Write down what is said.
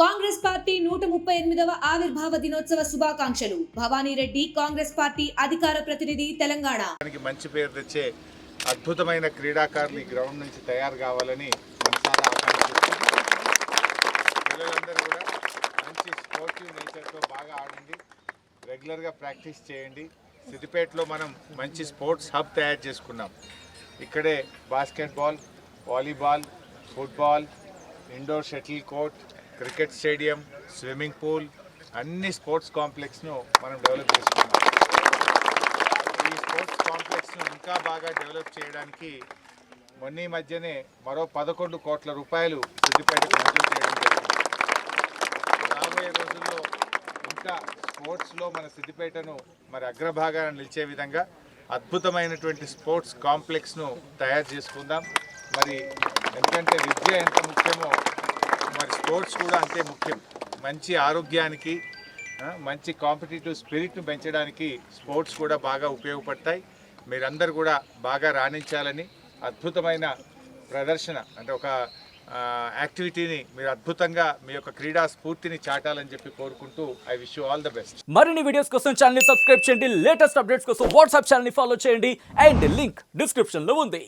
Congress party నూట ముప్పై ఎనిమిదవ ఆవిర్భావ దినోత్సవ శుభాకాంక్షలు. భవానీరెడ్డి కాంగ్రెస్ పార్టీ అధికార ప్రతినిధి తెలంగాణ. మంచి పేరు తెచ్చే అద్భుతమైన క్రీడాకారులు ఈ గ్రౌండ్ నుంచి తయారు కావాలని మనసారా పిల్లలందరూ కూడా మంచి స్పోర్టివ్ నేచర్తో బాగా ఆడండి. రెగ్యులర్గా ప్రాక్టీస్ చేయండి. సిద్దిపేటలో మనం మంచి స్పోర్ట్స్ హబ్ తయారు చేసుకున్నాం. ఇక్కడే basketball volleyball football indoor shuttle court cricket stadium swimming pool అన్ని స్పోర్ట్స్ కాంప్లెక్స్ను మనం డెవలప్ చేసుకున్నాం. ఈ స్పోర్ట్స్ కాంప్లెక్స్ను ఇంకా బాగా డెవలప్ చేయడానికి మొన్న మధ్యనే మరో పదకొండు కోట్ల రూపాయలు సిద్దిపేటకు మంజూరు చేయడం జరిగింది. రాబోయే రోజుల్లో ఇంకా స్పోర్ట్స్లో మన సిద్దిపేటను మరి అగ్రభాగాన నిలిచే విధంగా అద్భుతమైనటువంటి స్పోర్ట్స్ కాంప్లెక్స్ను తయారు చేసుకుందాం. మరి ఎందుకంటే విద్య ఎంత ముఖ్యమో మరి స్పోర్ట్స్ కూడా అంతే ముఖ్యం. మంచి ఆరోగ్యానికి మంచి కాంపిటేటివ్ స్పిరిట్ను పెంచడానికి స్పోర్ట్స్ కూడా బాగా ఉపయోగపడతాయి. మీరందరూ కూడా బాగా రాణించాలని అద్భుతమైన ప్రదర్శన అంటే ఒక యాక్టివిటీని మీరు అద్భుతంగా మీ యొక్క క్రీడా స్ఫూర్తిని చాటాలని చెప్పి కోరుకుంటూ I wish you all the best. మరిన్ని వీడియోస్ కోసం ఛానల్ సబ్స్క్రైబ్ చేయండి. లేటెస్ట్ అప్డేట్స్ కోసం వాట్సాప్ ఛానల్ ఫాలో చేయండి. అండ్ లింక్ డిస్క్రిప్షన్లో ఉంది.